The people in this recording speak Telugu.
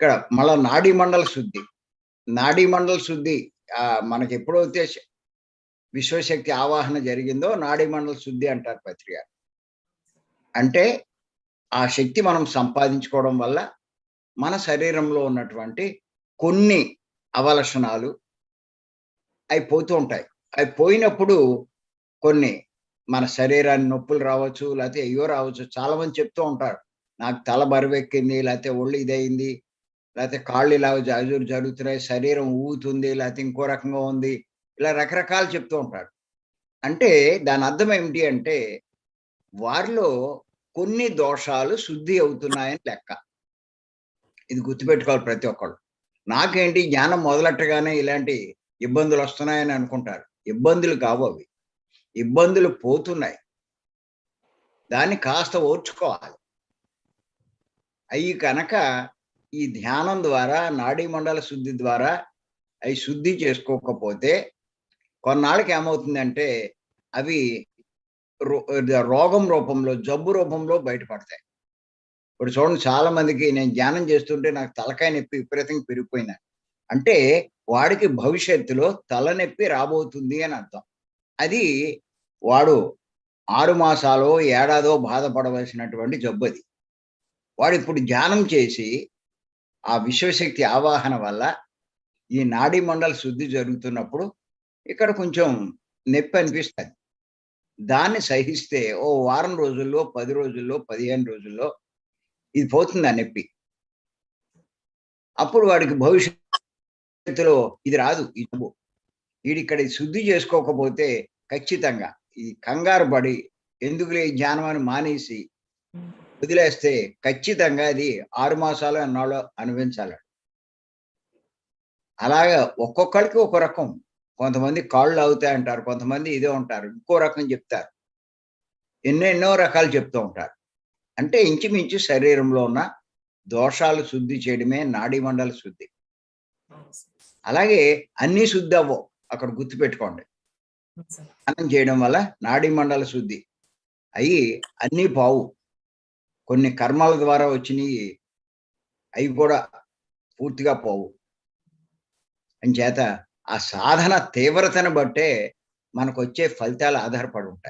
ఇక్కడ మళ్ళా నాడీ మండల శుద్ధి. నాడీ మండల శుద్ధి మనకి ఎప్పుడైతే విశ్వశక్తి ఆవాహన జరిగిందో నాడీ మండల శుద్ధి అంటారు పత్రిక. అంటే ఆ శక్తి మనం సంపాదించుకోవడం వల్ల మన శరీరంలో ఉన్నటువంటి కొన్ని అవలక్షణాలు అవి పోతూ ఉంటాయి. అవి పోయినప్పుడు కొన్ని మన శరీరాన్ని నొప్పులు రావచ్చు లేకపోతే అయ్యో రావచ్చు చాలా మంది చెప్తూ ఉంటారు. నాకు తల బరువెక్కింది లేకపోతే ఒళ్ళు ఇదయింది లేకపోతే కాళ్ళు ఇలా జాజురు జరుగుతున్నాయి శరీరం ఊగుతుంది లేకపోతే ఇంకో రకంగా ఉంది ఇలా రకరకాలు చెప్తూ ఉంటారు. అంటే దాని అర్థం ఏమిటి అంటే వారిలో కొన్ని దోషాలు శుద్ధి అవుతున్నాయని లెక్క. ఇది గుర్తుపెట్టుకోవాలి ప్రతి ఒక్కళ్ళు. నాకేంటి జ్ఞానం మొదలెట్టగానే ఇలాంటి ఇబ్బందులు వస్తున్నాయని అనుకుంటారు. ఇబ్బందులు కావు అవి. ఇబ్బందులు పోతున్నాయి. దాన్ని కాస్త ఓర్చుకోవాలి. అవి కనుక ఈ ధ్యానం ద్వారా నాడీ మండల శుద్ధి ద్వారా అవి శుద్ధి చేసుకోకపోతే కొన్నాళ్ళకి ఏమవుతుందంటే అవి రో- రోగం రూపంలో జబ్బు రూపంలో బయటపడతాయి. ఇప్పుడు చూడండి చాలా మందికి నేను ధ్యానం చేస్తుంటే నాకు తలకాయ నొప్పి విపరీతంగా పెరిగిపోయినాయి అంటే వాడికి భవిష్యత్తులో తలనొప్పి రాబోతుంది అని అర్థం. అది వాడు ఆరు మాసాలో ఏడాదో బాధపడవలసినటువంటి జబ్బు అది. వాడు ఇప్పుడు ధ్యానం చేసి ఆ విశ్వశక్తి ఆవాహన వల్ల ఈ నాడీ మండల శుద్ధి జరుగుతున్నప్పుడు ఇక్కడ కొంచెం నొప్పి అనిపిస్తుంది. దాన్ని సహిస్తే ఓ వారం రోజుల్లో పది రోజుల్లో పదిహేను రోజుల్లో ఇది పోతుంది ఆ నొప్పి. అప్పుడు వాడికి భవిష్యత్తులో ఇది రాదు ఈ జబ్బు వీడు ఇక్కడ శుద్ధి చేసుకోకపోతే ఖచ్చితంగా ఈ కంగారు పడి ఎందుకులే జ్ఞానం అని మానేసి వదిలేస్తే ఖచ్చితంగా అది ఆరు మాసాలు అన్నాళ్ళు అనుభవించాలి అలాగా ఒక్కొక్కరికి ఒక రకం. కొంతమంది కాళ్ళు అవుతాయి అంటారు కొంతమంది ఇదే ఉంటారు ఇంకో రకం చెప్తారు. ఎన్నెన్నో రకాలు చెప్తూ ఉంటారు. అంటే ఇంచుమించు శరీరంలో ఉన్న దోషాలు శుద్ధి చేయడమే నాడీ మండల శుద్ధి. అలాగే అన్ని శుద్ధి అవ్వవు. అక్కడ గుర్తుపెట్టుకోండి. స్నానం చేయడం వల్ల నాడీ మండల శుద్ధి అయి అన్నీ పావు కొన్ని కర్మల ద్వారా వచ్చినవి అవి కూడా పూర్తిగా పోవు. అంచేత ఆ సాధన తీవ్రతను బట్టే మనకు వచ్చే ఫలితాలు ఆధారపడి ఉంటాయి.